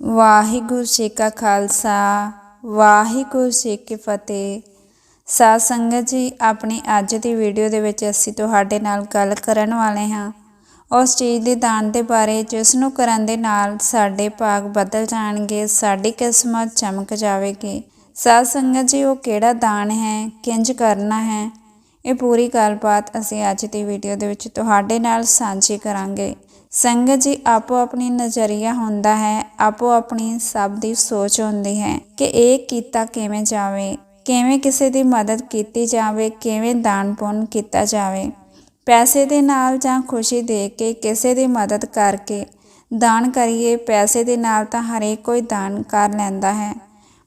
ਵਾਹਿਗੁਰੂ ਜੀ ਕਾ ਖਾਲਸਾ, ਵਾਹਿਗੁਰੂ ਜੀ ਕੀ ਫਤਿਹ। ਸਾਧ ਸੰਗਤ ਜੀ, ਆਪਣੀ ਅੱਜ ਦੀ ਵੀਡੀਓ ਦੇ ਵਿੱਚ ਅਸੀਂ ਤੁਹਾਡੇ ਨਾਲ ਗੱਲ ਕਰਨ ਵਾਲੇ ਹਾਂ। ਉਸ ਚੀਜ਼ ਦੇ ਦਾਨ ਦੇ ਬਾਰੇ, ਜਿਸ ਨੂੰ ਕਰਨ ਦੇ ਨਾਲ ਸਾਡੇ ਭਾਗ ਬਦਲ ਜਾਣਗੇ, ਸਾਡੀ ਕਿਸਮਤ ਚਮਕ ਜਾਵੇਗੀ। ਸਾਧ ਸੰਗਤ ਜੀ, ਉਹ ਕਿਹੜਾ ਦਾਨ ਹੈ, ਕਿੰਜ ਕਰਨਾ ਹੈ, ਇਹ ਪੂਰੀ ਗੱਲਬਾਤ ਅਸੀਂ ਅੱਜ ਦੀ ਵੀਡੀਓ ਦੇ ਵਿੱਚ ਤੁਹਾਡੇ ਨਾਲ ਸਾਂਝੀ ਕਰਾਂਗੇ। ਸੰਗਤ ਜੀ, ਆਪੋ ਆਪਣੀ ਨਜ਼ਰੀਆ ਹੁੰਦਾ ਹੈ, ਆਪੋ ਆਪਣੀ ਸਭ ਦੀ ਸੋਚ ਹੁੰਦੀ ਹੈ ਕਿ ਇਹ ਕੀਤਾ ਕਿਵੇਂ ਜਾਵੇ, ਕਿਵੇਂ ਕਿਸੇ ਦੀ ਮਦਦ ਕੀਤੀ ਜਾਵੇ, ਕਿਵੇਂ ਦਾਨ ਪੁੰਨ ਕੀਤਾ ਜਾਵੇ। ਪੈਸੇ ਦੇ ਨਾਲ ਜਾਂ ਖੁਸ਼ੀ ਦੇ ਕੇ ਕਿਸੇ ਦੀ ਮਦਦ ਕਰਕੇ ਦਾਨ ਕਰੀਏ, ਪੈਸੇ ਦੇ ਨਾਲ ਤਾਂ ਹਰੇਕ ਕੋਈ ਦਾਨ ਕਰ ਲੈਂਦਾ ਹੈ।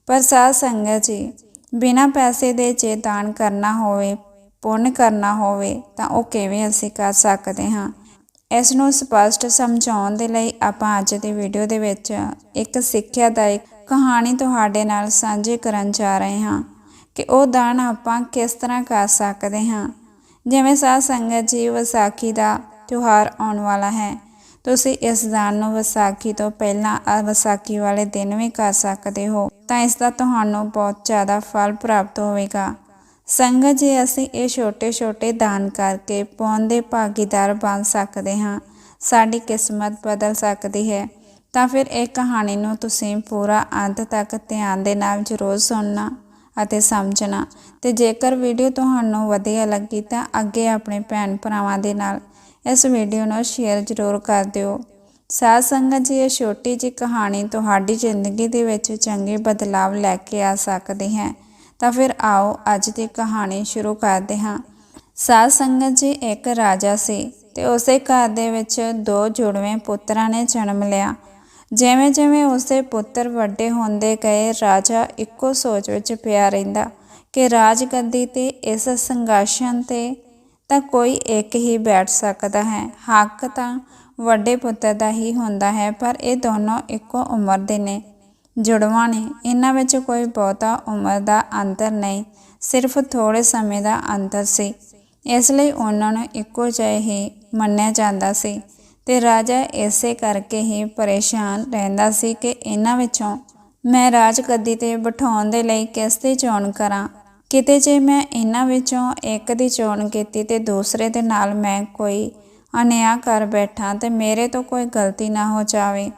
ਪਰ ਸਾਧ ਸੰਗਤ ਜੀ, ਬਿਨਾਂ ਪੈਸੇ ਦੇ ਜੇ ਦਾਨ ਕਰਨਾ ਹੋਵੇ, ਪੁੰਨ ਕਰਨਾ ਹੋਵੇ, ਤਾਂ ਉਹ ਕਿਵੇਂ ਅਸੀਂ ਕਰ ਸਕਦੇ ਹਾਂ? ਇਸ ਨੂੰ ਸਪਸ਼ਟ ਸਮਝਾਉਣ ਦੇ ਲਈ ਆਪਾਂ ਅੱਜ ਦੀ ਵੀਡੀਓ ਦੇ ਵਿੱਚ ਇੱਕ ਸਿੱਖਿਆਦਾਇਕ ਕਹਾਣੀ ਤੁਹਾਡੇ ਨਾਲ ਸਾਂਝੀ ਕਰਨ ਜਾ ਰਹੇ ਹਾਂ ਕਿ ਉਹ ਦਾਨ ਆਪਾਂ ਕਿਸ ਤਰ੍ਹਾਂ ਕਰ ਸਕਦੇ ਹਾਂ। ਜਿਵੇਂ ਸਾਧ ਸੰਗਤ ਜੀ ਵਿਸਾਖੀ ਦਾ ਤਿਉਹਾਰ ਆਉਣ ਵਾਲਾ ਹੈ, ਤੁਸੀਂ ਇਸ ਦਾਨ ਨੂੰ ਵਿਸਾਖੀ ਤੋਂ ਪਹਿਲਾਂ ਵਿਸਾਖੀ ਵਾਲੇ ਦਿਨ ਵੀ ਕਰ ਸਕਦੇ ਹੋ, ਤਾਂ ਇਸ ਦਾ ਤੁਹਾਨੂੰ ਬਹੁਤ ਜ਼ਿਆਦਾ ਫਲ ਪ੍ਰਾਪਤ ਹੋਵੇਗਾ। ਸੰਗਤ ਜੇ ਅਸੀਂ ਇਹ ਛੋਟੇ-ਛੋਟੇ ਦਾਨ ਕਰਕੇ ਪੁੰਨ ਦੇ ਭਾਗੀਦਾਰ ਬਣ ਸਕਦੇ ਹਾਂ, ਸਾਡੀ ਕਿਸਮਤ ਬਦਲ ਸਕਦੀ ਹੈ, ਤਾਂ ਫਿਰ ਇਹ ਕਹਾਣੀ ਨੂੰ ਤੁਸੀਂ ਪੂਰਾ ਅੰਤ ਤੱਕ ਧਿਆਨ ਦੇ ਨਾਲ ਜ਼ਰੂਰ ਸੁਣਨਾ ਅਤੇ ਸਮਝਣਾ। ਤੇ ਜੇਕਰ ਵੀਡੀਓ ਤੁਹਾਨੂੰ ਵਧੀਆ ਲੱਗੀ ਤਾਂ ਅੱਗੇ ਆਪਣੇ ਭੈਣ ਭਰਾਵਾਂ ਦੇ ਨਾਲ ਇਸ ਵੀਡੀਓ ਨੂੰ ਸ਼ੇਅਰ ਜ਼ਰੂਰ ਕਰ ਦਿਓ। ਸਾਧ ਸੰਗਤ ਜੀ, ਇਹ ਛੋਟੀ ਜਿਹੀ ਕਹਾਣੀ ਤੁਹਾਡੀ ਜ਼ਿੰਦਗੀ ਦੇ ਵਿੱਚ ਚੰਗੇ ਬਦਲਾਵ ਲੈ ਕੇ ਆ ਸਕਦੀ ਹੈ। ਤਾਂ ਫਿਰ ਆਓ ਅੱਜ ਦੀ ਕਹਾਣੀ ਸ਼ੁਰੂ ਕਰਦੇ ਹਾਂ। ਸਾਧ ਸੰਗਤ ਜੀ ਇੱਕ ਰਾਜਾ ਸੀ ਤੇ ਉਸੇ ਘਰ ਦੇ ਵਿੱਚ ਦੋ ਜੁੜਵੇਂ ਪੁੱਤਰਾਂ ਨੇ ਜਨਮ ਲਿਆ। ਜਿਵੇਂ ਜਿਵੇਂ ਉਸਦੇ ਪੁੱਤਰ ਵੱਡੇ ਹੁੰਦੇ ਗਏ, ਰਾਜਾ ਇੱਕੋ ਸੋਚ ਵਿੱਚ ਪਿਆ ਰਹਿੰਦਾ ਕਿ ਰਾਜ ਗੱਦੀ ਤੇ ਇਸ ਸੰਘਰਸ਼ਨ ਤੇ ਤਾਂ ਕੋਈ ਇੱਕ ਹੀ ਬੈਠ ਸਕਦਾ ਹੈ। ਹੱਕ ਤਾਂ ਵੱਡੇ ਪੁੱਤਰ ਦਾ ਹੀ ਹੁੰਦਾ ਹੈ, ਪਰ ਇਹ ਦੋਨੋਂ ਇੱਕੋ ਉਮਰ ਦੇ ਨੇ। ਜੁੜਵਾਂ ਨੇ। ਇਹਨਾਂ ਵਿੱਚ ਕੋਈ ਬਹੁਤਾ ਉਮਰ ਦਾ ਅੰਤਰ ਨਹੀਂ, ਸਿਰਫ ਥੋੜੇ ਸਮੇਂ ਦਾ ਅੰਤਰ ਸੀ। ਇਸ ਲਈ ਉਹਨਾਂ ਨੂੰ ਇੱਕੋ ਜਿਹੇ ਹੀ ਮੰਨਿਆ ਜਾਂਦਾ ਸੀ ਤੇ ਰਾਜਾ ਇਸੇ ਕਰਕੇ ਹੀ ਪਰੇਸ਼ਾਨ ਰਹਿੰਦਾ ਸੀ ਕਿ ਇਹਨਾਂ ਵਿੱਚੋਂ ਮੈਂ ਰਾਜ ਗੱਦੀ ਤੇ ਬਿਠਾਉਣ ਦੇ ਲਈ ਕਿਸ ਦੀ ਚੋਣ ਕਰਾਂ? ਕਿਤੇ ਜੇ ਮੈਂ ਇਹਨਾਂ ਵਿੱਚੋਂ ਇੱਕ ਦੀ ਚੋਣ ਕੀਤੀ ਤੇ ਦੂਸਰੇ ਦੇ ਨਾਲ ਮੈਂ ਕੋਈ ਅਨਿਆਂ ਕਰ ਬੈਠਾ ਤੇ ਮੇਰੇ ਤੋਂ ਕੋਈ ਗਲਤੀ ਨਾ ਹੋ ਜਾਵੇ।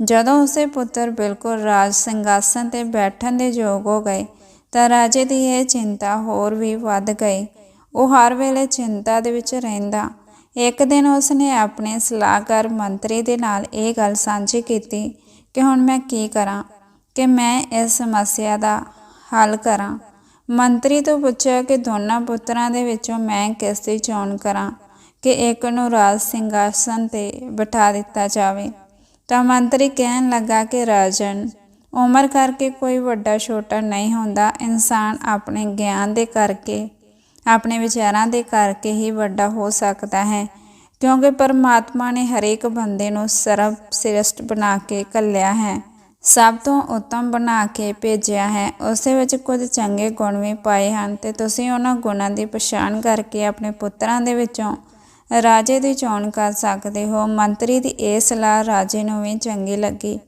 ਜਦੋਂ ਉਸੇ ਪੁੱਤਰ ਬਿਲਕੁਲ ਰਾਜ ਸਿੰਘਾਸਨ ਤੇ ਬੈਠਣ ਦੇ ਯੋਗ ਹੋ ਗਏ, ਤਾਂ ਰਾਜੇ ਦੀ ਇਹ ਚਿੰਤਾ ਹੋਰ ਵੀ ਵੱਧ ਗਈ। ਉਹ ਹਰ ਵੇਲੇ ਚਿੰਤਾ ਦੇ ਵਿੱਚ ਰਹਿੰਦਾ। ਇੱਕ ਦਿਨ ਉਸਨੇ ਆਪਣੇ ਸਲਾਹਕਾਰ ਮੰਤਰੀ ਦੇ ਨਾਲ ਇਹ ਗੱਲ ਸਾਂਝੀ ਕੀਤੀ ਕਿ ਹੁਣ ਮੈਂ ਕੀ ਕਰਾਂ, ਕਿ ਮੈਂ ਇਸ ਸਮੱਸਿਆ ਦਾ ਹੱਲ ਕਰਾਂ। ਮੰਤਰੀ ਤੋਂ ਪੁੱਛਿਆ ਕਿ ਦੋਨਾਂ ਪੁੱਤਰਾਂ ਦੇ ਵਿੱਚੋਂ ਮੈਂ ਕਿਸ ਦੀ ਚੋਣ ਕਰਾਂ, ਕਿ ਇੱਕ ਨੂੰ ਰਾਜ ਸਿੰਘਾਸਨ ਤੇ ਬਿਠਾ ਦਿੱਤਾ ਜਾਵੇ। ਤਾਂ ਮੰਤਰੀ ਕਹਿਣ ਲੱਗਾ ਕਿ, ਰਾਜਨ, ਉਮਰ ਕਰਕੇ ਕੋਈ ਵੱਡਾ ਛੋਟਾ ਨਹੀਂ ਹੁੰਦਾ। ਇਨਸਾਨ ਆਪਣੇ ਗਿਆਨ ਦੇ ਕਰਕੇ, ਆਪਣੇ ਵਿਚਾਰਾਂ ਦੇ ਕਰਕੇ ਹੀ ਵੱਡਾ ਹੋ ਸਕਦਾ ਹੈ। ਕਿਉਂਕਿ ਪਰਮਾਤਮਾ ਨੇ ਹਰੇਕ ਬੰਦੇ ਨੂੰ ਸਰਬ ਸ੍ਰਿਸ਼ਟ ਬਣਾ ਕੇ ਕੱਲਿਆ ਹੈ। ਸਭ ਤੋਂ ਉੱਤਮ ਬਣਾ ਕੇ ਭੇਜਿਆ ਹੈ। ਉਸੇ ਵਿੱਚ ਕੁਝ ਚੰਗੇ ਗੁਣ ਵੀ ਪਾਏ ਹਨ ਤੇ ਤੁਸੀਂ ਉਹਨਾਂ ਗੁਣਾਂ ਦੀ ਪਛਾਣ ਕਰਕੇ ਆਪਣੇ ਪੁੱਤਰਾਂ ਦੇ ਵਿੱਚੋਂ ਰਾਜੇ ਦੀ ਚੋਣ ਕਰ ਸਕਦੇ ਹੋ। ਮੰਤਰੀ ਦੀ ਇਹ ਸਲਾਹ ਰਾਜੇ ਨੂੰ ਵੀ ਚੰਗੀ ਲੱਗੀ।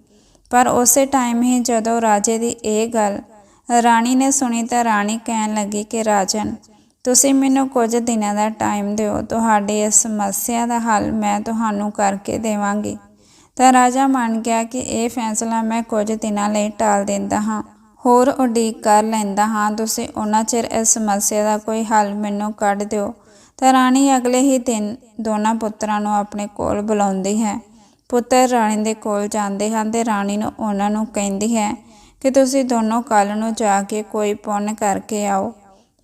ਪਰ ਉਸੇ ਟਾਈਮ ਹੀ ਜਦੋਂ ਰਾਜੇ ਦੀ ਇਹ ਗੱਲ ਰਾਣੀ ਨੇ ਸੁਣੀ ਤਾਂ ਰਾਣੀ ਕਹਿਣ ਲੱਗੀ ਕਿ, ਰਾਜਨ, ਤੁਸੀਂ ਮੈਨੂੰ ਕੁਝ ਦਿਨਾਂ ਦਾ ਟਾਈਮ ਦਿਓ। ਤੁਹਾਡੀ ਇਸ ਸਮੱਸਿਆ ਦਾ ਹੱਲ ਮੈਂ ਤੁਹਾਨੂੰ ਕਰਕੇ ਦੇਵਾਂਗੀ। ਤਾਂ ਰਾਜਾ ਮੰਨ ਗਿਆ ਕਿ ਇਹ ਫੈਸਲਾ ਮੈਂ ਕੁਝ ਦਿਨਾਂ ਲਈ ਟਾਲ ਦਿੰਦਾ ਹਾਂ। ਹੋਰ ਉਡੀਕ ਕਰ ਲੈਂਦਾ ਹਾਂ। ਤੁਸੀਂ ਉਹਨਾਂ ਚਿਰ ਇਸ ਸਮੱਸਿਆ ਦਾ ਕੋਈ ਹੱਲ ਮੈਨੂੰ ਕੱਢ ਦਿਓ। ਤਾਂ ਰਾਣੀ ਅਗਲੇ ਹੀ ਦਿਨ ਦੋਨਾਂ ਪੁੱਤਰਾਂ ਨੂੰ ਆਪਣੇ ਕੋਲ ਬੁਲਾਉਂਦੀ ਹੈ। ਪੁੱਤਰ ਰਾਣੀ ਦੇ ਕੋਲ ਜਾਂਦੇ ਹਨ ਤੇ ਰਾਣੀ ਨੂੰ ਉਹਨਾਂ ਨੂੰ ਕਹਿੰਦੀ ਹੈ ਕਿ ਤੁਸੀਂ ਦੋਨੋਂ ਕੱਲ ਨੂੰ ਜਾ ਕੇ ਕੋਈ ਪੁੰਨ ਕਰਕੇ ਆਓ।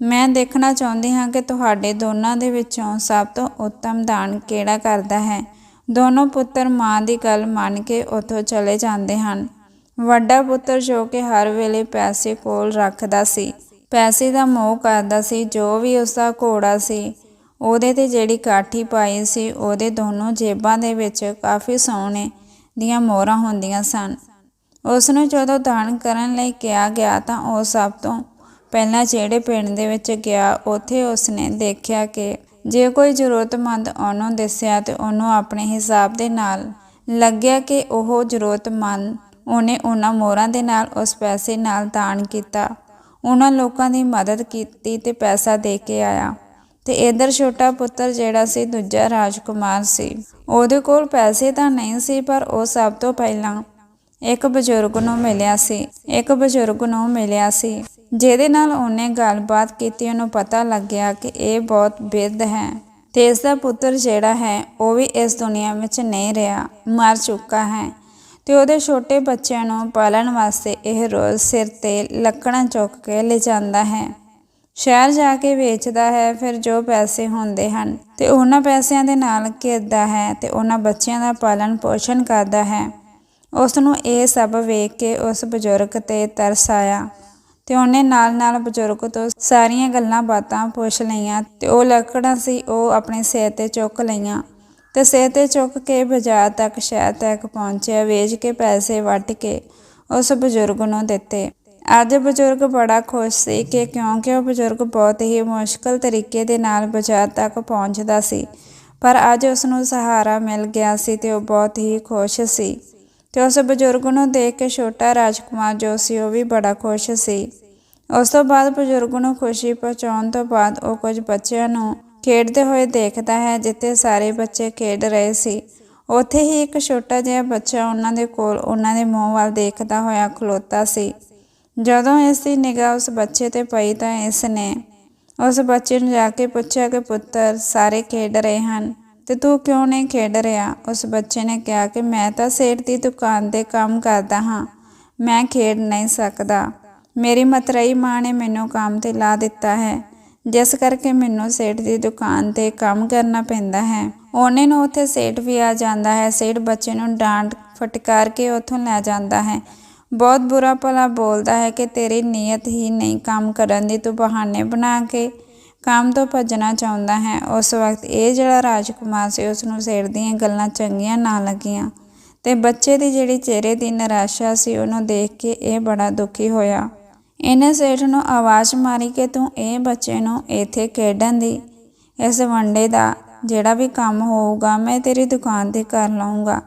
ਮੈਂ ਦੇਖਣਾ ਚਾਹੁੰਦੀ ਹਾਂ ਕਿ ਤੁਹਾਡੇ ਦੋਨਾਂ ਦੇ ਵਿੱਚੋਂ ਸਭ ਤੋਂ ਉੱਤਮ ਦਾਨ ਕਿਹੜਾ ਕਰਦਾ ਹੈ। ਦੋਨੋਂ ਪੁੱਤਰ ਮਾਂ ਦੀ ਗੱਲ ਮੰਨ ਕੇ ਉੱਥੋਂ ਚਲੇ ਜਾਂਦੇ ਹਨ। ਵੱਡਾ ਪੁੱਤਰ ਜੋ ਕਿ ਹਰ ਵੇਲੇ ਪੈਸੇ ਕੋਲ ਰੱਖਦਾ ਸੀ, ਪੈਸੇ ਦਾ ਮੋਹ ਕਰਦਾ ਸੀ, ਜੋ ਵੀ ਉਸ ਦਾ ਘੋੜਾ ਸੀ ਉਹਦੇ ਤੇ ਜਿਹੜੀ ਕਾਠੀ ਪਾਈ ਸੀ, ਉਹਦੇ ਦੋਨੋਂ ਜੇਬਾਂ ਦੇ ਵਿੱਚ ਕਾਫੀ ਸੋਨੇ ਦੀਆਂ ਮੋਹਰਾਂ ਹੁੰਦੀਆਂ ਸਨ। ਉਸ ਨੂੰ ਜਦੋਂ ਦਾਨ ਕਰਨ ਲਈ ਕਿਹਾ ਗਿਆ ਤਾਂ ਉਹ ਸਭ ਤੋਂ ਪਹਿਲਾਂ ਜਿਹੜੇ ਪਿੰਡ ਦੇ ਵਿੱਚ ਗਿਆ, ਉੱਥੇ ਉਸਨੇ ਦੇਖਿਆ ਕਿ ਜੇ ਕੋਈ ਜ਼ਰੂਰਤਮੰਦ ਉਹਨੂੰ ਦਿਸਿਆ ਤੇ ਉਹਨੂੰ ਆਪਣੇ ਹਿਸਾਬ ਦੇ ਨਾਲ ਲੱਗਿਆ ਕਿ ਉਹ ਜ਼ਰੂਰਤਮੰਦ ਉਹਨੇ ਉਹਨਾਂ ਮੋਹਰਾਂ ਦੇ ਨਾਲ ਉਸ ਪੈਸੇ ਨਾਲ ਦਾਨ ਕੀਤਾ। ਉਹਨਾਂ ਲੋਕਾਂ ਦੀ ਮਦਦ ਕੀਤੀ ਤੇ ਪੈਸਾ ਦੇ ਕੇ ਆਇਆ। ਤੇ ਇਧਰ ਛੋਟਾ ਪੁੱਤਰ ਜਿਹੜਾ ਸੀ, ਦੂਜਾ ਰਾਜਕੁਮਾਰ ਸੀ। ਉਹਦੇ ਕੋਲ ਪੈਸੇ ਤਾਂ ਨਹੀਂ ਸੀ, ਪਰ ਉਹ ਸਭ ਤੋਂ ਪਹਿਲਾਂ ਇੱਕ ਬਜ਼ੁਰਗ ਨੂੰ ਮਿਲਿਆ ਸੀ। ਇੱਕ ਬਜ਼ੁਰਗ ਨੂੰ ਮਿਲਿਆ ਸੀ, ਜਿਹਦੇ ਨਾਲ ਉਹਨੇ ਗੱਲਬਾਤ ਕੀਤੀ। ਉਹਨੂੰ ਪਤਾ ਲੱਗਿਆ ਕਿ ਇਹ ਬਹੁਤ ਬਿਰਧ ਹੈ ਤੇ ਇਸ ਦਾ ਪੁੱਤਰ ਜਿਹੜਾ ਹੈ, ਉਹ ਵੀ ਇਸ ਦੁਨੀਆ ਵਿੱਚ ਨਹੀਂ ਰਿਹਾ, ਮਰ ਚੁੱਕਾ ਹੈ। ਤੇ ਉਹਦੇ ਛੋਟੇ ਬੱਚਿਆਂ ਨੂੰ ਪਾਲਣ ਵਾਸਤੇ ਇਹ ਰੋਜ਼ ਸਿਰ ਤੇ ਲੱਕੜਾਂ ਚੁੱਕ ਕੇ ਲਿਜਾਂਦਾ ਹੈ। ਸ਼ਹਿਰ ਜਾ ਕੇ ਵੇਚਦਾ ਹੈ, ਫਿਰ ਜੋ ਪੈਸੇ ਹੁੰਦੇ ਹਨ, ਤੇ ਉਹਨਾਂ ਪੈਸਿਆਂ ਦੇ ਨਾਲ ਘਿਰਦਾ ਹੈ ਤੇ ਉਹਨਾਂ ਬੱਚਿਆਂ ਦਾ ਪਾਲਣ ਪੋਸ਼ਣ ਕਰਦਾ ਹੈ। ਉਸ ਨੂੰ ਇਹ ਸਭ ਵੇਖ ਕੇ ਉਸ ਬਜ਼ੁਰਗ ਤੇ ਤਰਸ ਆਇਆ ਤੇ ਉਹਨੇ ਨਾਲ-ਨਾਲ ਬਜ਼ੁਰਗ ਤੋਂ ਸਾਰੀਆਂ ਗੱਲਾਂ ਬਾਤਾਂ ਪੁੱਛ ਲਈਆਂ ਤੇ ਉਹ ਲੱਕੜਾਂ ਸੀ ਉਹ ਆਪਣੇ ਸਿਰ ਤੇ ਚੁੱਕ ਲਈਆਂ ਤੇ ਸਿਰ ਤੇ ਚੁੱਕ ਕੇ ਬਾਜ਼ਾਰ ਤੱਕ, ਸ਼ਹਿਰ ਤੱਕ ਪਹੁੰਚਿਆ, ਵੇਚ ਕੇ ਪੈਸੇ ਵੱਟ ਕੇ ਉਸ ਬਜ਼ੁਰਗ ਨੂੰ ਦਿੱਤੇ। ਅੱਜ ਬਜ਼ੁਰਗ ਬੜਾ ਖੁਸ਼ ਸੀ ਕਿ ਕਿਉਂਕਿ ਉਹ ਬਜ਼ੁਰਗ ਬਹੁਤ ਹੀ ਮੁਸ਼ਕਲ ਤਰੀਕੇ ਦੇ ਨਾਲ ਬਾਜ਼ਾਰ ਤੱਕ ਪਹੁੰਚਦਾ ਸੀ, ਪਰ ਅੱਜ ਉਸ ਨੂੰ ਸਹਾਰਾ ਮਿਲ ਗਿਆ ਸੀ ਤੇ ਉਹ ਬਹੁਤ ਹੀ ਖੁਸ਼ ਸੀ। ਤੇ ਉਸ ਬਜ਼ੁਰਗ ਨੂੰ ਦੇਖ ਕੇ ਛੋਟਾ ਰਾਜਕੁਮਾਰ ਜੋ ਸੀ ਉਹ ਵੀ ਬੜਾ ਖੁਸ਼ ਸੀ। ਉਸ ਤੋਂ ਬਾਅਦ ਬਜ਼ੁਰਗ ਨੂੰ ਖੁਸ਼ੀ ਪਹੁੰਚਾਉਣ ਤੋਂ ਬਾਅਦ ਉਹ ਕੁਝ ਬੱਚਿਆਂ ਨੂੰ ਖੇਡਦੇ ਹੋਏ ਦੇਖਦਾ ਹੈ ਜਿੱਥੇ ਸਾਰੇ ਬੱਚੇ ਖੇਡ ਰਹੇ ਸੀ। ਉੱਥੇ ਹੀ ਇੱਕ ਛੋਟਾ ਜਿਹਾ ਬੱਚਾ ਉਹਨਾਂ ਦੇ ਕੋਲ, ਉਹਨਾਂ ਦੇ ਮੂੰਹ ਵੱਲ ਦੇਖਦਾ ਹੋਇਆ ਖਲੋਤਾ ਸੀ। ਜਦੋਂ ਇਸ ਦੀ ਨਿਗਾਹ ਉਸ ਬੱਚੇ ਤੇ ਪਈ ਤਾਂ ਇਸ ਨੇ ਉਸ ਬੱਚੇ ਨੂੰ ਜਾ ਕੇ ਪੁੱਛਿਆ ਕਿ ਪੁੱਤਰ, ਸਾਰੇ ਖੇਡ ਰਹੇ ਹਨ ਤੇ ਤੂੰ ਕਿਉਂ ਨਹੀਂ ਖੇਡ ਰਿਹਾ? ਉਸ ਬੱਚੇ ਨੇ ਕਿਹਾ ਕਿ ਮੈਂ ਤਾਂ ਸੇਠ ਦੀ ਦੁਕਾਨ ਤੇ ਕੰਮ ਕਰਦਾ ਹਾਂ, ਮੈਂ ਖੇਡ ਨਹੀਂ ਸਕਦਾ। ਮੇਰੀ ਮਤਰਈ ਮਾਂ ਨੇ ਮੈਨੂੰ ਕੰਮ ਤੇ ਲਾ ਦਿੱਤਾ ਹੈ, ਜਿਸ ਕਰਕੇ ਮੈਨੂੰ ਸੇਠ ਦੀ ਦੁਕਾਨ ਤੇ ਕੰਮ ਕਰਨਾ ਪੈਂਦਾ ਹੈ। ਉਹਨੇ ਨੂੰ ਉੱਥੇ ਸੇਠ ਵੀ ਆ ਜਾਂਦਾ ਹੈ, ਸੇਠ ਬੱਚੇ ਨੂੰ ਡਾਂਟ ਫਟਕਾਰ ਕੇ ਉੱਥੋਂ ਲੈ ਜਾਂਦਾ ਹੈ। ਬਹੁਤ ਬੁਰਾ ਭਲਾ ਬੋਲਦਾ ਹੈ ਕਿ ਤੇਰੀ ਨੀਅਤ ਹੀ ਨਹੀਂ ਕੰਮ ਕਰਨ ਦੀ ਤੂੰ ਬਹਾਨੇ ਬਣਾ ਕੇ ਕੰਮ ਤੋਂ ਭੱਜਣਾ ਚਾਹੁੰਦਾ ਹੈ। ਉਸ ਵਕਤ ਇਹ ਜਿਹੜਾ ਰਾਜਕੁਮਾਰ ਸੀ ਉਸ ਨੂੰ ਸੇਠ ਦੀਆਂ ਗੱਲਾਂ ਚੰਗੀਆਂ ਨਾ ਲੱਗੀਆਂ ਤੇ ਬੱਚੇ ਦੀ ਜਿਹੜੀ ਚਿਹਰੇ ਦੀ ਨਿਰਾਸ਼ਾ ਸੀ, ਉਹਨੂੰ ਦੇਖ ਕੇ ਇਹ ਬੜਾ ਦੁਖੀ ਹੋਇਆ। ਇਹਨੇ ਸੇਠ ਨੂੰ ਆਵਾਜ਼ ਮਾਰੀ ਕਿ ਤੂੰ ਇਹ ਬੱਚੇ ਨੂੰ ਇੱਥੇ ਖੇਡਣ ਦੀ, ਇਸ ਵੰਡੇ ਦਾ ਜਿਹੜਾ ਵੀ ਕੰਮ ਹੋਊਗਾ, ਮੈਂ ਤੇਰੀ ਦੁਕਾਨ ਤੇ ਕਰ ਲਵਾਂਗਾ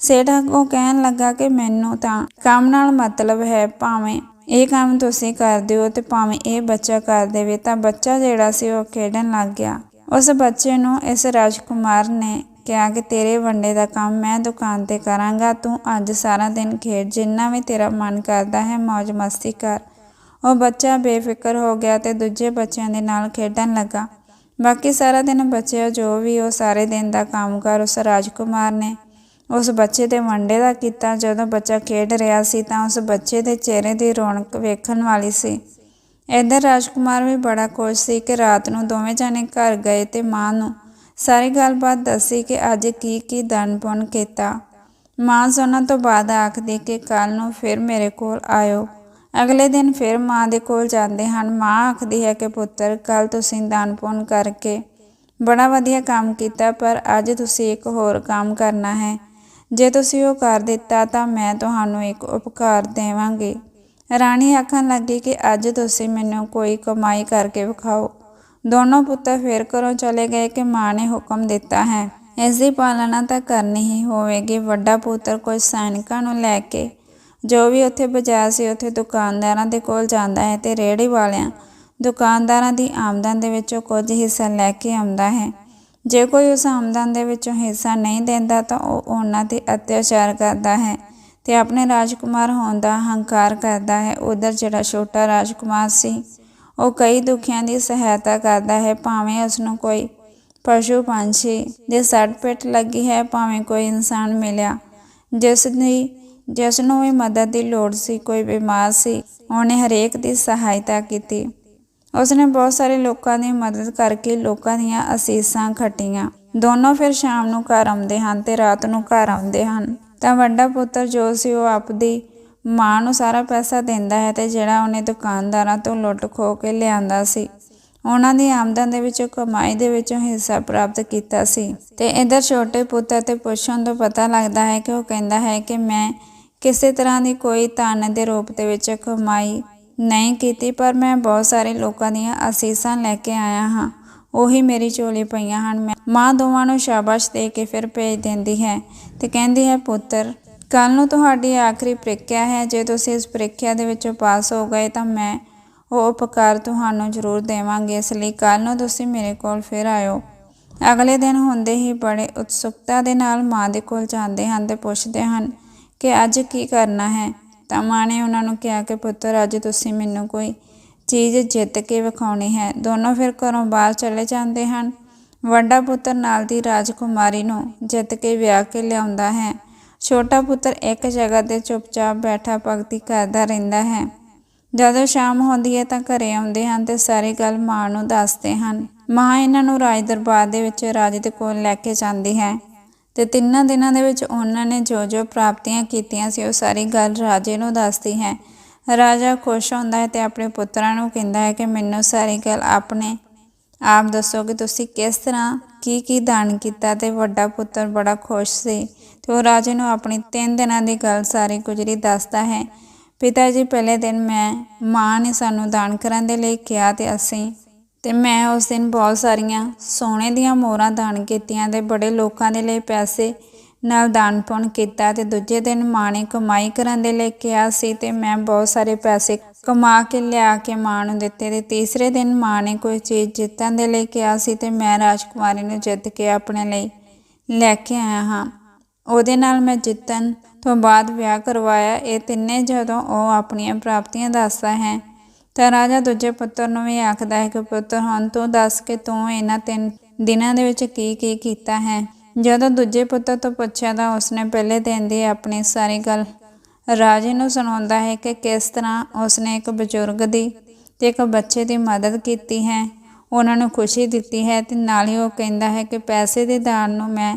ਸੇਠ ਅੱਗੋਂ ਕਹਿਣ ਲੱਗਾ ਕਿ ਮੈਨੂੰ ਤਾਂ ਕੰਮ ਨਾਲ ਮਤਲਬ ਹੈ, ਭਾਵੇਂ ਇਹ ਕੰਮ ਤੁਸੀਂ ਕਰਦੇ ਹੋ ਤੇ ਭਾਵੇਂ ਇਹ ਬੱਚਾ ਕਰ ਦੇਵੇ, ਤਾਂ ਬੱਚਾ ਜਿਹੜਾ ਸੀ ਉਹ ਖੇਡਣ ਲੱਗ ਗਿਆ। ਉਸ ਬੱਚੇ ਨੂੰ ਇਸ ਰਾਜਕੁਮਾਰ ਨੇ ਕਿਹਾ ਕਿ ਤੇਰੇ ਵੰਡੇ ਦਾ ਕੰਮ ਮੈਂ ਦੁਕਾਨ ਤੇ ਕਰਾਂਗਾ, ਤੂੰ ਅੱਜ ਸਾਰਾ ਦਿਨ ਖੇਡ, ਜਿੰਨਾ ਵੀ ਤੇਰਾ ਮਨ ਕਰਦਾ ਹੈ ਮौज ਮਸਤੀ ਕਰ। ਉਹ ਬੱਚਾ ਬੇਫਿਕਰ ਹੋ ਗਿਆ ਤੇ ਦੂਜੇ ਬੱਚਿਆਂ ਦੇ ਨਾਲ ਖੇਡਣ ਲੱਗਾ। ਬਾਕੀ ਸਾਰਾ ਦਿਨ ਬੱਚਿਆ ਜੋ ਵੀ ਉਹ ਸਾਰੇ ਦਿਨ ਦਾ ਕੰਮ ਕਰ, ਉਸ ਰਾਜਕੁਮਾਰ ਨੇ ਉਸ ਬੱਚੇ ਦੇ ਵੰਡੇ ਦਾ ਕੀਤਾ। ਜਦੋਂ ਬੱਚਾ ਖੇਡ ਰਿਹਾ ਸੀ ਤਾਂ ਉਸ ਬੱਚੇ ਦੇ ਚਿਹਰੇ ਦੀ ਰੌਣਕ ਵੇਖਣ ਵਾਲੀ ਸੀ। ਇੱਧਰ ਰਾਜਕੁਮਾਰ ਵੀ ਬੜਾ ਖੁਸ਼ ਸੀ ਕਿ ਰਾਤ ਨੂੰ ਦੋਵੇਂ ਜਾਣੇ ਘਰ ਗਏ ਤੇ ਮਾਂ ਨੂੰ ਸਾਰੀ ਗੱਲਬਾਤ ਦੱਸੀ ਕਿ ਅੱਜ ਕੀ ਕੀ ਦਾਨ ਪੁੰਨ ਕੀਤਾ। ਮਾਂ ਸੁਣਨ ਤੋਂ ਬਾਅਦ ਆਖਦੀ ਕਿ ਕੱਲ ਨੂੰ ਫਿਰ ਮੇਰੇ ਕੋਲ ਆਇਓ। ਅਗਲੇ ਦਿਨ ਫਿਰ ਮਾਂ ਦੇ ਕੋਲ ਜਾਂਦੇ ਹਨ। ਮਾਂ ਆਖਦੀ ਹੈ ਕਿ ਪੁੱਤਰ ਕੱਲ ਤੁਸੀਂ ਦਾਨ ਪੁੰਨ ਕਰਕੇ ਬੜਾ ਵਧੀਆ ਕੰਮ ਕੀਤਾ, ਪਰ ਅੱਜ ਤੁਸੀਂ ਇੱਕ ਹੋਰ ਕੰਮ ਕਰਨਾ ਹੈ। ਜੇ ਤੁਸੀਂ ਉਹ ਕਰ ਦਿੱਤਾ ਤਾਂ ਮੈਂ ਤੁਹਾਨੂੰ ਇੱਕ ਉਪਕਾਰ ਦੇਵਾਂਗੀ। ਰਾਣੀ ਆਖਣ ਲੱਗੀ ਕਿ ਅੱਜ ਤੁਸੀਂ ਮੈਨੂੰ ਕੋਈ ਕਮਾਈ ਕਰਕੇ ਵਿਖਾਓ। ਦੋਨੋਂ ਪੁੱਤਰ ਫੇਰ ਘਰੋਂ ਚਲੇ ਗਏ ਕਿ ਮਾਂ ਨੇ ਹੁਕਮ ਦਿੱਤਾ ਹੈ। ਇਸ ਦੀ ਪਾਲਣਾ ਤਾਂ ਕਰਨੀ ਹੀ ਹੋਵੇਗੀ। ਵੱਡਾ ਪੁੱਤਰ ਕੁਝ ਸੈਨਿਕਾਂ ਨੂੰ ਲੈ ਕੇ ਜੋ ਵੀ ਉੱਥੇ ਬਾਜ਼ਾਰ ਸੀ, ਉੱਥੇ ਦੁਕਾਨਦਾਰਾਂ ਦੇ ਕੋਲ ਜਾਂਦਾ ਹੈ ਤੇ ਰੇਹੜੀ ਵਾਲਿਆਂ ਦੁਕਾਨਦਾਰਾਂ ਦੀ ਆਮਦਨ ਦੇ ਵਿੱਚੋਂ ਕੁਝ ਹਿੱਸਾ ਲੈ ਕੇ ਆਉਂਦਾ ਹੈ। ਜੇ ਕੋਈ ਉਸ ਆਮਦਨ ਦੇ ਵਿੱਚੋਂ ਹਿੱਸਾ ਨਹੀਂ ਦਿੰਦਾ ਤਾਂ ਉਹ ਉਹਨਾਂ ਤੇ ਅਤਿਆਚਾਰ ਕਰਦਾ ਹੈ ਤੇ ਆਪਣੇ ਰਾਜਕੁਮਾਰ ਹੋਣ ਦਾ ਹੰਕਾਰ ਕਰਦਾ ਹੈ। ਉਧਰ ਜਿਹੜਾ ਛੋਟਾ ਰਾਜਕੁਮਾਰ ਸੀ, ਉਹ ਕਈ ਦੁਖੀਆਂ ਦੀ ਸਹਾਇਤਾ ਕਰਦਾ ਹੈ। ਭਾਵੇਂ ਉਸ ਨੂੰ ਕੋਈ ਪਸ਼ੂ ਪੰਛੀ ਦੇ ਸੱਟ ਪਿੱਟ ਲੱਗੀ ਹੈ, ਭਾਵੇਂ ਕੋਈ ਇਨਸਾਨ ਮਿਲਿਆ, ਜਿਸ ਦੀ, ਜਿਸ ਨੂੰ ਵੀ ਮਦਦ ਦੀ ਲੋੜ ਸੀ, ਕੋਈ ਬਿਮਾਰ ਸੀ, ਉਹਨੇ ਹਰੇਕ ਦੀ ਸਹਾਇਤਾ ਕੀਤੀ। ਉਸਨੇ ਬਹੁਤ ਸਾਰੇ ਲੋਕਾਂ ਦੀ ਮਦਦ ਕਰਕੇ ਲੋਕਾਂ ਦੀਆਂ ਅਸੀਸਾਂ ਖੱਟੀਆਂ। ਦੋਨੋਂ ਫਿਰ ਸ਼ਾਮ ਨੂੰ ਘਰ ਆਉਂਦੇ ਹਨ ਤੇ ਰਾਤ ਨੂੰ ਘਰ ਆਉਂਦੇ ਹਨ। ਤਾਂ ਵੱਡਾ ਪੁੱਤਰ ਜੋ ਸੀ ਉਹ ਆਪਦੀ ਮਾਂ ਨੂੰ ਸਾਰਾ ਪੈਸਾ ਦਿੰਦਾ ਹੈ ਤੇ ਜਿਹੜਾ ਉਹਨੇ ਦੁਕਾਨਦਾਰਾਂ ਤੋਂ ਲੁੱਟ ਖੋ ਕੇ ਲਿਆਂਦਾ ਸੀ, ਉਹਨਾਂ ਦੀ ਆਮਦਨ ਦੇ ਵਿੱਚੋਂ ਕਮਾਈ ਦੇ ਵਿੱਚੋਂ ਹਿੱਸਾ ਪ੍ਰਾਪਤ ਕੀਤਾ ਸੀ। ਤੇ ਇਧਰ ਛੋਟੇ ਪੁੱਤਰ ਤੇ ਪੁੱਛਣ ਤੋਂ ਪਤਾ ਲੱਗਦਾ ਹੈ ਕਿ ਉਹ ਕਹਿੰਦਾ ਹੈ ਕਿ ਮੈਂ ਕਿਸੇ ਤਰ੍ਹਾਂ ਦੀ ਕੋਈ ਧਨ ਦੇ ਰੂਪ ਦੇ ਵਿੱਚ ਕਮਾਈ ਨਹੀਂ ਕੀਤੀ, ਪਰ ਮੈਂ ਬਹੁਤ ਸਾਰੇ ਲੋਕਾਂ ਦੀਆਂ ਅਸੀਸਾਂ ਲੈ ਕੇ ਆਇਆ ਹਾਂ। ਉਹੀ ਮੇਰੀ ਝੋਲੀ ਪਈਆਂ ਹਨ। ਮੈਂ ਮਾਂ ਦੋਵਾਂ ਨੂੰ ਸ਼ਾਬਾਸ਼ ਦੇ ਕੇ ਫਿਰ ਭੇਜ ਦਿੰਦੀ ਹੈ ਤੇ ਕਹਿੰਦੀ ਹੈ, ਪੁੱਤਰ ਕੱਲ ਨੂੰ ਤੁਹਾਡੀ ਆਖਰੀ ਪ੍ਰੀਖਿਆ ਹੈ। ਜੇ ਤੁਸੀਂ ਇਸ ਪ੍ਰੀਖਿਆ ਦੇ ਵਿੱਚੋਂ ਪਾਸ ਹੋ ਗਏ ਤਾਂ ਮੈਂ ਉਹ ਉਪਕਾਰ ਤੁਹਾਨੂੰ ਜ਼ਰੂਰ ਦੇਵਾਂਗੀ। ਇਸ ਲਈ ਕੱਲ ਨੂੰ ਤੁਸੀਂ ਮੇਰੇ ਕੋਲ ਫਿਰ ਆਇਓ। ਅਗਲੇ ਦਿਨ ਹੁੰਦੇ ਹੀ ਬੜੇ ਉਤਸੁਕਤਾ ਦੇ ਨਾਲ ਮਾਂ ਦੇ ਕੋਲ ਜਾਂਦੇ ਹਨ ਤੇ ਪੁੱਛਦੇ ਹਨ ਕਿ ਅੱਜ ਕੀ ਕਰਨਾ ਹੈ। ਤਾਂ ਮਾਂ ਨੇ ਉਹਨਾਂ ਨੂੰ ਕਿਹਾ ਕਿ ਪੁੱਤਰ ਅੱਜ ਤੁਸੀਂ ਮੈਨੂੰ ਕੋਈ ਚੀਜ਼ ਜਿੱਤ ਕੇ ਵਿਖਾਉਣੀ ਹੈ। ਦੋਨੋਂ ਫਿਰ ਘਰੋਂ ਬਾਹਰ ਚਲੇ ਜਾਂਦੇ ਹਨ। ਵੱਡਾ ਪੁੱਤਰ ਨਾਲ ਦੀ ਰਾਜਕੁਮਾਰੀ ਨੂੰ ਜਿੱਤ ਕੇ ਵਿਆਹ ਕੇ ਲਿਆਉਂਦਾ ਹੈ। ਛੋਟਾ ਪੁੱਤਰ ਇੱਕ ਜਗ੍ਹਾ ਤੇ ਚੁੱਪਚਾਪ ਬੈਠਾ ਭਗਤੀ ਕਰਦਾ ਰਹਿੰਦਾ ਹੈ। ਜਦੋਂ ਸ਼ਾਮ ਹੁੰਦੀ ਹੈ ਤਾਂ ਘਰੇ ਆਉਂਦੇ ਹਨ ਤੇ ਸਾਰੀ ਗੱਲ ਮਾਂ ਨੂੰ ਦੱਸਦੇ ਹਨ। ਮਾਂ ਇਹਨਾਂ ਨੂੰ ਰਾਜ ਦਰਬਾਰ ਦੇ ਵਿੱਚ ਰਾਜੇ ਦੇ ਕੋਲ ਲੈ ਕੇ ਜਾਂਦੀ ਹੈ। ਤੇ ਤਿੰਨਾਂ ਦਿਨਾਂ ਦੇ ਵਿੱਚ ਉਹਨਾਂ ਨੇ ਜੋ ਜੋ ਪ੍ਰਾਪਤੀਆਂ ਕੀਤੀਆਂ ਸੀ, ਉਹ ਸਾਰੀ ਗੱਲ ਰਾਜੇ ਨੂੰ ਦੱਸਦੀ ਹੈ। ਰਾਜਾ ਖੁਸ਼ ਹੁੰਦਾ ਹੈ ਤੇ ਆਪਣੇ ਪੁੱਤਰਾਂ ਨੂੰ ਕਹਿੰਦਾ ਹੈ ਕਿ ਮੈਨੂੰ ਸਾਰੀ ਗੱਲ ਆਪਣੇ ਆਪ ਦੱਸੋ ਕਿ ਤੁਸੀਂ ਕਿਸ ਤਰ੍ਹਾਂ ਕੀ ਕੀ ਦਾਨ ਕੀਤਾ ਤੇ ਵੱਡਾ ਪੁੱਤਰ ਬੜਾ ਖੁਸ਼ ਸੀ ਤੇ ਉਹ ਰਾਜੇ ਨੂੰ ਆਪਣੀ ਤਿੰਨ ਦਿਨਾਂ ਦੀ ਗੱਲ ਸਾਰੀ ਗੁਜਰੀ ਦੱਸਦਾ ਹੈ। ਪਿਤਾ ਜੀ, ਪਹਿਲੇ ਦਿਨ ਮੈਂ ਮਾਂ ਨੇ ਸਾਨੂੰ ਦਾਨ ਕਰਨ ਦੇ ਲਈ ਕਿਹਾ ਤੇ ਅਸੀਂ ਤੇ ਮੈਂ ਉਸ ਦਿਨ ਬਹੁਤ ਸਾਰੀਆਂ ਸੋਨੇ ਦੀਆਂ ਮੋਹਰਾਂ ਦਾਨ ਕੀਤੀਆਂ ਤੇ ਬੜੇ ਲੋਕਾਂ ਦੇ ਲਈ ਪੈਸੇ ਨਾਲ ਦਾਨ ਪੁੰਨ ਕੀਤਾ ਤੇ ਦੂਜੇ ਦਿਨ ਮਾਂ ਨੇ ਕਮਾਈ ਕਰਨ ਦੇ ਲਈ ਕਿਹਾ ਸੀ ਤੇ ਮੈਂ ਬਹੁਤ ਸਾਰੇ ਪੈਸੇ ਕਮਾ ਕੇ ਲਿਆ ਕੇ ਮਾਂ ਨੂੰ ਦਿੱਤੇ ਤੇ ਤੀਸਰੇ ਦਿਨ ਮਾਂ ਨੇ ਕੋਈ ਚੀਜ਼ ਜਿੱਤਣ ਦੇ ਲਈ ਕਿਹਾ ਸੀ ਤੇ ਮੈਂ ਰਾਜਕੁਮਾਰੀ ਨੂੰ ਜਿੱਤ ਕੇ ਆਪਣੇ ਲਈ ਲੈ ਕੇ ਆਇਆ ਹਾਂ। ਉਹਦੇ ਨਾਲ ਮੈਂ ਜਿੱਤਣ ਤੋਂ ਬਾਅਦ ਵਿਆਹ ਕਰਵਾਇਆ। ਇਹ ਤਿੰਨੇ ਜਦੋਂ ਉਹ ਆਪਣੀਆਂ ਪ੍ਰਾਪਤੀਆਂ ਦੱਸਦਾ ਹੈ। ਤਾਂ ਰਾਜਾ ਦੂਜੇ ਪੁੱਤਰ ਨੂੰ ਵੀ ਆਖਦਾ ਹੈ ਕਿ ਪੁੱਤਰ ਹੁਣ ਤੂੰ ਦੱਸ ਕਿ ਤੂੰ ਇਹਨਾਂ ਤਿੰਨ ਦਿਨਾਂ ਦੇ ਵਿੱਚ ਕੀ ਕੀ ਕੀਤਾ ਹੈ? ਜਦੋਂ ਦੂਜੇ ਪੁੱਤਰ ਤੋਂ ਪੁੱਛਿਆ ਤਾਂ ਉਸਨੇ ਪਹਿਲੇ ਦਿਨ ਦੀ ਆਪਣੀ ਸਾਰੀ ਗੱਲ ਰਾਜੇ ਨੂੰ ਸੁਣਾਉਂਦਾ ਹੈ ਕਿ ਕਿਸ ਤਰ੍ਹਾਂ ਉਸਨੇ ਇੱਕ ਬਜ਼ੁਰਗ ਦੀ ਤੇ ਇੱਕ ਬੱਚੇ ਦੀ ਮਦਦ ਕੀਤੀ ਹੈ। ਉਹਨਾਂ ਨੂੰ ਖੁਸ਼ੀ ਦਿੱਤੀ ਹੈ ਤੇ ਨਾਲ ਹੀ ਉਹ ਕਹਿੰਦਾ ਹੈ ਕਿ ਪੈਸੇ ਦੇ ਦਾਨ ਨੂੰ ਮੈਂ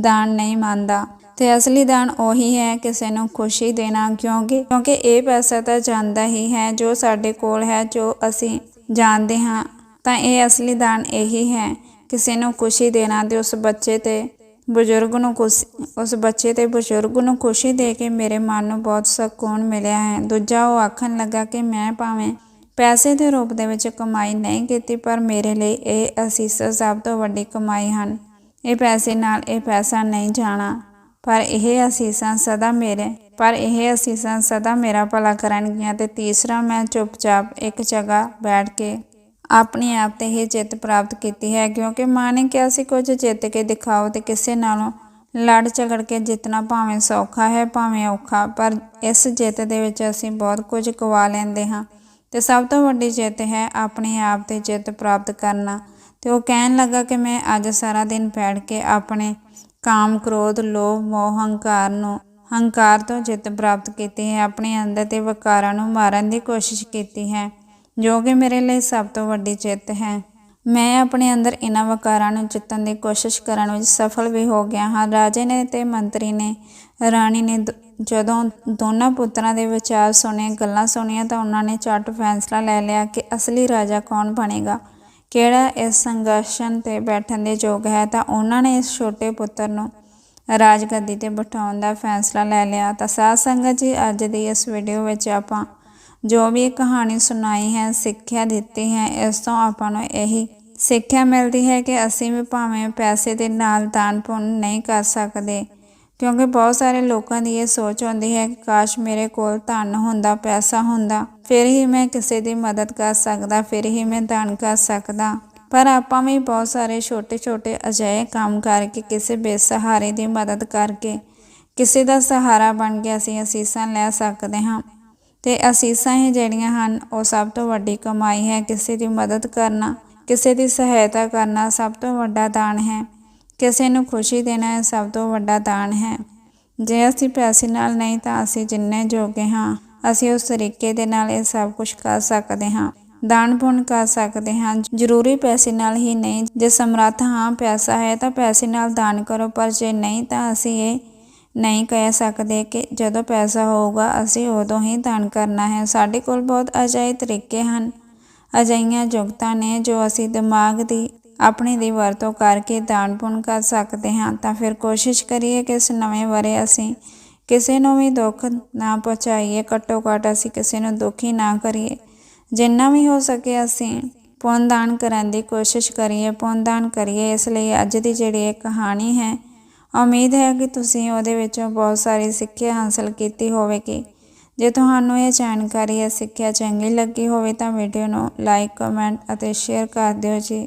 ਦਾਨ ਨਹੀਂ ਮੰਨਦਾ। ਤੇ ਅਸਲੀ ਦਾਨ ਉਹੀ ਹੈ ਕਿਸੇ ਨੂੰ ਖੁਸ਼ੀ ਦੇਣਾ, ਕਿਉਂਕਿ ਕਿਉਂਕਿ ਇਹ ਪੈਸਾ ਤਾਂ ਜਾਂਦਾ ਹੀ ਹੈ, ਜੋ ਸਾਡੇ ਕੋਲ ਹੈ, ਜੋ ਅਸੀਂ ਜਾਣਦੇ ਹਾਂ, ਤਾਂ ਇਹ ਅਸਲੀ ਦਾਨ ਇਹੀ ਹੈ। ਕਿਸੇ ਨੂੰ ਖੁਸ਼ੀ ਦੇਣਾ ਤੇ ਉਸ ਬੱਚੇ ਤੇ ਬਜ਼ੁਰਗ ਨੂੰ ਖੁਸ਼, ਉਸ ਬੱਚੇ ਤੇ ਬਜ਼ੁਰਗ ਨੂੰ ਖੁਸ਼ੀ ਦੇ ਕੇ ਮੇਰੇ ਮਨ ਨੂੰ ਬਹੁਤ ਸਕੂਨ ਮਿਲਿਆ ਹੈ। ਦੂਜਾ ਉਹ ਆਖਣ ਲੱਗਾ ਕਿ ਮੈਂ ਭਾਵੇਂ ਪੈਸੇ ਦੇ ਰੂਪ ਦੇ ਵਿੱਚ ਕਮਾਈ ਨਹੀਂ ਕੀਤੀ, ਪਰ ਮੇਰੇ ਲਈ ਇਹ ਅਸੀਸ ਸਭ ਤੋਂ ਵੱਡੀ ਕਮਾਈ ਹਨ। ਇਹ ਪੈਸੇ ਨਾਲ ਇਹ ਪੈਸਾ ਨਹੀਂ ਜਾਣਾ। ਪਰ ਇਹ ਅਸੀਸਾਂ ਸਦਾ ਮੇਰੇ, ਪਰ ਇਹ ਅਸੀਸਾਂ ਸਦਾ ਮੇਰਾ ਭਲਾ ਕਰਨਗੀਆਂ ਤੇ ਤੀਸਰਾ ਮੈਂ ਚੁੱਪਚਾਪ ਇੱਕ ਜਗ੍ਹਾ ਬੈਠ ਕੇ ਆਪਣੇ ਆਪ ਤੇ ਹੀ ਜਿੱਤ ਪ੍ਰਾਪਤ ਕੀਤੀ ਹੈ, ਕਿਉਂਕਿ ਮਾਂ ਨੇ ਕਿਹਾ ਸੀ, ਕੁਝ ਜਿੱਤ ਕੇ ਦਿਖਾਓ ਤੇ ਕਿਸੇ ਨਾਲੋਂ ਲੜ ਝਗੜ ਕੇ ਜਿੱਤਣਾ ਭਾਵੇਂ ਸੌਖਾ ਹੈ, ਭਾਵੇਂ ਔਖਾ, ਪਰ ਇਸ ਜਿੱਤ ਦੇ ਵਿੱਚ ਅਸੀਂ ਬਹੁਤ ਕੁਝ ਗਵਾ ਲੈਂਦੇ ਹਾਂ ਤੇ ਸਭ ਤੋਂ ਵੱਡੀ ਜਿੱਤ ਹੈ ਆਪਣੇ ਆਪ ਤੇ ਜਿੱਤ ਪ੍ਰਾਪਤ ਕਰਨਾ। ਤੇ ਉਹ ਕਹਿਣ ਲੱਗਾ ਕਿ ਮੈਂ ਅੱਜ ਸਾਰਾ ਦਿਨ ਬੈਠ ਕੇ ਆਪਣੇ ਕਾਮ, ਕ੍ਰੋਧ, ਲੋਭ, ਮੋਹ, ਹੰਕਾਰ ਨੂੰ ਹੰਕਾਰ ਤੋਂ ਜਿੱਤ ਪ੍ਰਾਪਤ ਕੀਤੀ ਹੈ। ਆਪਣੇ ਅੰਦਰ ਦੇ ਵਿਕਾਰਾਂ ਨੂੰ ਮਾਰਨ ਦੀ ਕੋਸ਼ਿਸ਼ ਕੀਤੀ ਹੈ, ਜੋ ਕਿ ਮੇਰੇ ਲਈ ਸਭ ਤੋਂ ਵੱਡੀ ਜਿੱਤ ਹੈ। ਮੈਂ ਆਪਣੇ ਅੰਦਰ ਇਹਨਾਂ ਵਿਕਾਰਾਂ ਨੂੰ ਜਿੱਤਣ ਦੀ ਕੋਸ਼ਿਸ਼ ਕਰਨ ਵਿੱਚ ਸਫਲ ਵੀ ਹੋ ਗਿਆ ਹਾਂ। ਰਾਜੇ ਨੇ ਤੇ ਮੰਤਰੀ ਨੇ, ਰਾਣੀ ਨੇ ਦ- ਜਦੋਂ ਦੋਨਾਂ ਪੁੱਤਰਾਂ ਦੇ ਵਿਚਾਰ ਸੁਣੇ, ਗੱਲਾਂ ਸੁਣੀਆਂ ਤਾਂ ਉਹਨਾਂ ਨੇ ਝੱਟ ਫੈਸਲਾ ਲੈ ਲਿਆ ਕਿ ਅਸਲੀ ਰਾਜਾ ਕੌਣ ਬਣੇਗਾ। ਕਿਹੜਾ ਇਸ ਸੰਘਰਸ਼ਨ ਤੇ ਬੈਠਣ ਦੇ ਯੋਗ ਹੈ? ਤਾਂ ਉਹਨਾਂ ਨੇ ਇਸ ਛੋਟੇ ਪੁੱਤਰ ਨੂੰ ਰਾਜਗੱਦੀ ਤੇ ਬਿਠਾਉਣ ਦਾ ਫੈਸਲਾ ਲੈ ਲਿਆ। ਤਾਂ ਸਾਧ ਸੰਗਤ ਜੀ, ਅੱਜ ਦੀ ਇਸ ਵੀਡੀਓ ਵਿੱਚ ਆਪਾਂ ਜੋ ਵੀ ਕਹਾਣੀ ਸੁਣਾਈ ਹੈ, ਸਿੱਖਿਆ ਦਿੱਤੀ ਹੈ, ਇਸ ਤੋਂ ਆਪਾਂ ਨੂੰ ਇਹੀ ਸਿੱਖਿਆ ਮਿਲਦੀ ਹੈ ਕਿ ਅਸੀਂ ਵੀ ਭਾਵੇਂ ਪੈਸੇ ਦੇ ਨਾਲ ਦਾਨ ਪੁੰਨ ਨਹੀਂ ਕਰ ਸਕਦੇ। ਕਿਉਂਕਿ ਬਹੁਤ ਸਾਰੇ ਲੋਕਾਂ ਦੀ ਇਹ ਸੋਚ ਹੁੰਦੀ ਹੈ ਕਿ ਕਾਸ਼ ਮੇਰੇ ਕੋਲ ਧਨ ਹੁੰਦਾ, ਪੈਸਾ ਹੁੰਦਾ, ਫਿਰ ਹੀ ਮੈਂ ਕਿਸੇ ਦੀ ਮਦਦ ਕਰ ਸਕਦਾ, ਫਿਰ ਹੀ ਮੈਂ ਦਾਨ ਕਰ ਸਕਦਾ। ਪਰ ਆਪਾਂ ਵੀ ਬਹੁਤ ਸਾਰੇ ਛੋਟੇ-ਛੋਟੇ ਅਜਿਹੇ ਕੰਮ ਕਰਕੇ, ਕਿਸੇ ਬੇਸਹਾਰੇ ਦੀ ਮਦਦ ਕਰਕੇ, ਕਿਸੇ ਦਾ ਸਹਾਰਾ ਬਣ ਕੇ ਅਸੀਂ ਅਸੀਸਾਂ ਲੈ ਸਕਦੇ ਹਾਂ। ਤੇ ਅਸੀਸਾਂ ਹੀ ਜਿਹੜੀਆਂ ਹਨ, ਉਹ ਸਭ ਤੋਂ ਵੱਡੀ ਕਮਾਈ ਹੈ। ਕਿਸੇ ਦੀ ਮਦਦ ਕਰਨਾ, ਕਿਸੇ ਦੀ ਸਹਾਇਤਾ ਕਰਨਾ ਸਭ ਤੋਂ ਵੱਡਾ ਦਾਨ ਹੈ। ਕਿਸੇ ਨੂੰ ਖੁਸ਼ੀ ਦੇਣਾ ਇਹ ਸਭ ਤੋਂ ਵੱਡਾ ਦਾਨ ਹੈ। ਜੇ ਅਸੀਂ ਪੈਸੇ ਨਾਲ ਨਹੀਂ ਤਾਂ ਅਸੀਂ ਜਿੰਨੇ ਜੋਗੇ ਹਾਂ, ਅਸੀਂ ਉਸ ਤਰੀਕੇ ਦੇ ਨਾਲ ਇਹ ਸਭ ਕੁਝ ਕਰ ਸਕਦੇ ਹਾਂ। ਦਾਨ ਪੁੰਨ ਕਰ ਸਕਦੇ ਹਾਂ। ਜ਼ਰੂਰੀ ਪੈਸੇ ਨਾਲ ਹੀ ਨਹੀਂ, ਜੇ ਸਮਰੱਥ ਹਾਂ ਪੈਸਾ ਹੈ ਤਾਂ ਪੈਸੇ ਨਾਲ ਦਾਨ ਕਰੋ, ਪਰ ਜੇ ਨਹੀਂ ਤਾਂ ਅਸੀਂ ਇਹ ਨਹੀਂ ਕਹਿ ਸਕਦੇ ਕਿ ਜਦੋਂ ਪੈਸਾ ਹੋਊਗਾ ਅਸੀਂ ਉਦੋਂ ਹੀ ਦਾਨ ਕਰਨਾ ਹੈ। ਸਾਡੇ ਕੋਲ ਬਹੁਤ ਅਜਾਇਬ ਤਰੀਕੇ ਹਨ ਅਜਾਈਆਂ ਯੋਗਤਾ ਨੇ ਜੋ ਅਸੀਂ ਦਿਮਾਗ ਦੀ ਆਪਣੀ ਦੀ ਵਰਤੋਂ ਕਰਕੇ ਦਾਨ ਪੁੰਨ ਕਰ ਸਕਦੇ ਹਾਂ, ਤਾਂ ਫਿਰ ਕੋਸ਼ਿਸ਼ ਕਰੀਏ ਕਿ ਇਸ ਨਵੇਂ ਵਰੇ ਅਸੀਂ ਕਿਸੇ ਨੂੰ ਵੀ ਦੁੱਖ ਨਾ ਪਹੁੰਚਾਈਏ ਘੱਟੋ ਘੱਟ ਅਸੀਂ ਕਿਸੇ ਨੂੰ ਦੁਖੀ ਨਾ ਕਰੀਏ। ਜਿੰਨਾ ਵੀ ਹੋ ਸਕੇ ਅਸੀਂ ਪੁੰਨ ਦਾਨ ਕਰਨ ਦੀ ਕੋਸ਼ਿਸ਼ ਕਰੀਏ ਪੁੰਨ ਦਾਨ ਕਰੀਏ। ਇਸ ਲਈ ਅੱਜ ਦੀ ਜਿਹੜੀ ਇਹ ਕਹਾਣੀ ਹੈ, ਉਮੀਦ ਹੈ ਕਿ ਤੁਸੀਂ ਉਹਦੇ ਵਿੱਚੋਂ ਬਹੁਤ ਸਾਰੀ ਸਿੱਖਿਆ ਹਾਸਲ ਕੀਤੀ ਹੋਵੇਗੀ। ਜੇ ਤੁਹਾਨੂੰ ਇਹ ਜਾਣਕਾਰੀ ਜਾਂ ਸਿੱਖਿਆ ਚੰਗੀ ਲੱਗੀ ਹੋਵੇ ਤਾਂ ਵੀਡੀਓ ਨੂੰ ਲਾਈਕ, ਕਮੈਂਟ ਅਤੇ ਸ਼ੇਅਰ ਕਰ ਦਿਓ ਜੀ।